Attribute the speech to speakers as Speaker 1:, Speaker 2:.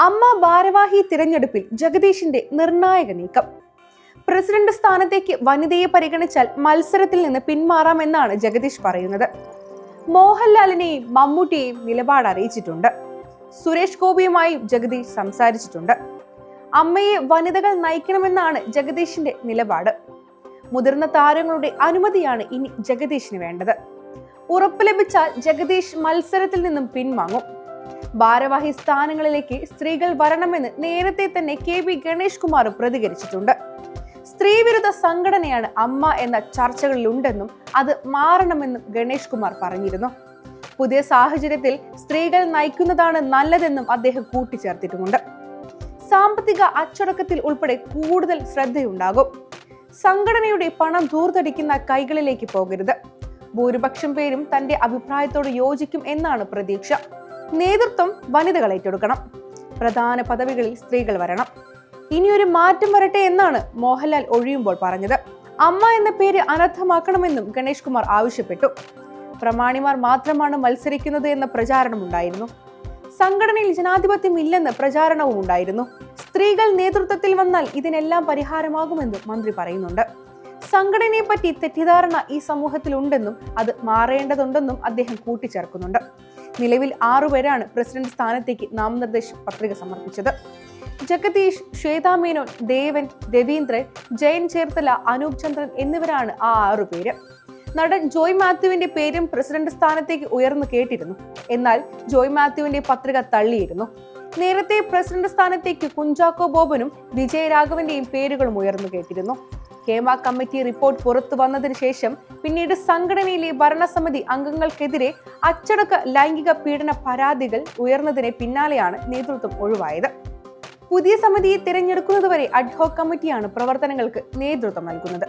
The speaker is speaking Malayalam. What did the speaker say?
Speaker 1: അമ്മ ഭാരവാഹി തിരഞ്ഞെടുപ്പിൽ ജഗദീഷിന്റെ നിർണായക നീക്കം. പ്രസിഡന്റ് സ്ഥാനത്തേക്ക് വനിതയെ പരിഗണിച്ചാൽ മത്സരത്തിൽ നിന്ന് പിന്മാറാമെന്നാണ് ജഗദീഷ് പറയുന്നത്. മോഹൻലാലിനെയും മമ്മൂട്ടിയെയും നിലപാട് അറിയിച്ചിട്ടുണ്ട്. സുരേഷ് ഗോപിയുമായും ജഗദീഷ് സംസാരിച്ചിട്ടുണ്ട്. അമ്മയെ വനിതകൾ നയിക്കണമെന്നാണ് ജഗദീഷിന്റെ നിലപാട്. മുതിർന്ന താരങ്ങളുടെ അനുമതിയാണ് ഇനി ജഗദീഷിന് വേണ്ടത്. ഉറപ്പ് ലഭിച്ചാൽ ജഗദീഷ് മത്സരത്തിൽ നിന്നും പിൻവാങ്ങും. ഭാരവാഹി സ്ഥാനങ്ങളിലേക്ക് സ്ത്രീകൾ വരണമെന്ന് നേരത്തെ തന്നെ കെ പി ഗണേഷ് കുമാർ പ്രതികരിച്ചിട്ടുണ്ട്. സ്ത്രീവിരുദ്ധ സംഘടനയാണ് അമ്മ എന്ന ചർച്ചകളിലുണ്ടെന്നും അത് മാറണമെന്നും ഗണേഷ് കുമാർ പറഞ്ഞിരുന്നു. പുതിയ സാഹചര്യത്തിൽ സ്ത്രീകൾ നയിക്കുന്നതാണ് നല്ലതെന്നും അദ്ദേഹം കൂട്ടിച്ചേർത്തിട്ടുമുണ്ട്. സാമ്പത്തിക അച്ചടക്കത്തിൽ ഉൾപ്പെടെ കൂടുതൽ ശ്രദ്ധയുണ്ടാകും. സംഘടനയുടെ പണം ദൂർത്തടിക്കുന്ന കൈകളിലേക്ക് പോകരുത്. ഭൂരിപക്ഷം പേരും തന്റെ അഭിപ്രായത്തോട് യോജിക്കും എന്നാണ് പ്രതീക്ഷ. നേതൃത്വം വനിതകൾ ഏറ്റെടുക്കണം. പ്രധാന പദവികളിൽ സ്ത്രീകൾ വരണം. ഇനിയൊരു മാറ്റം വരട്ടെ എന്നാണ് മോഹൻലാൽ ഒഴിയുമ്പോൾ പറഞ്ഞത്. അമ്മ എന്ന പേര് അനർത്ഥമാക്കണമെന്നും ഗണേഷ് കുമാർ ആവശ്യപ്പെട്ടു. പ്രമാണിമാർ മാത്രമാണ് മത്സരിക്കുന്നത് എന്ന പ്രചാരണമുണ്ടായിരുന്നു സംഘടനയിൽ ജനാധിപത്യം ഇല്ലെന്ന് പ്രചാരണവും ഉണ്ടായിരുന്നു. സ്ത്രീകൾ നേതൃത്വത്തിൽ വന്നാൽ ഇതിനെല്ലാം പരിഹാരമാകുമെന്നും മന്ത്രി പറയുന്നുണ്ട്. സംഘടനയെ പറ്റി തെറ്റിദ്ധാരണ ഈ സമൂഹത്തിലുണ്ടെന്നും അത് മാറേണ്ടതുണ്ടെന്നും അദ്ദേഹം കൂട്ടിച്ചേർക്കുന്നുണ്ട്. നിലവിൽ ആറുപേരാണ് പ്രസിഡന്റ് സ്ഥാനത്തേക്ക് നാമനിർദ്ദേശ പത്രിക സമർപ്പിച്ചത്. ജഗദീഷ് ശ്വേതാ മേനോൻ ദേവൻ രവീന്ദ്രൻ ജയൻ ചേർത്തല അനൂപ് ചന്ദ്രൻ എന്നിവരാണ് ആ ആറുപേര് നടൻ ജോയ് മാത്യുവിന്റെ പേരും പ്രസിഡന്റ് സ്ഥാനത്തേക്ക് ഉയർന്നു കേട്ടിരുന്നു. എന്നാൽ ജോയ് മാത്യുവിന്റെ പത്രിക തള്ളിയിരുന്നു. നേരത്തെ പ്രസിഡന്റ് സ്ഥാനത്തേക്ക് കുഞ്ചാക്കോ ബോബനും വിജയരാഘവന്റെയും പേരുകളും ഉയർന്നു കേട്ടിരുന്നു. ഹേമ കമ്മിറ്റി റിപ്പോർട്ട് പുറത്തു വന്നതിന് ശേഷം പിന്നീട് സംഘടനയിലെ ഭരണസമിതി അംഗങ്ങൾക്കെതിരെ അച്ചടക്ക ലൈംഗിക പീഡന പരാതികൾ ഉയർന്നതിനെ പിന്നാലെയാണ് നേതൃത്വം ഒഴിവായത്. പുതിയ സമിതിയെ തിരഞ്ഞെടുക്കുന്നതുവരെ അഡ്ഹോക് കമ്മിറ്റിയാണ് പ്രവർത്തനങ്ങൾക്ക് നേതൃത്വം നൽകുന്നത്.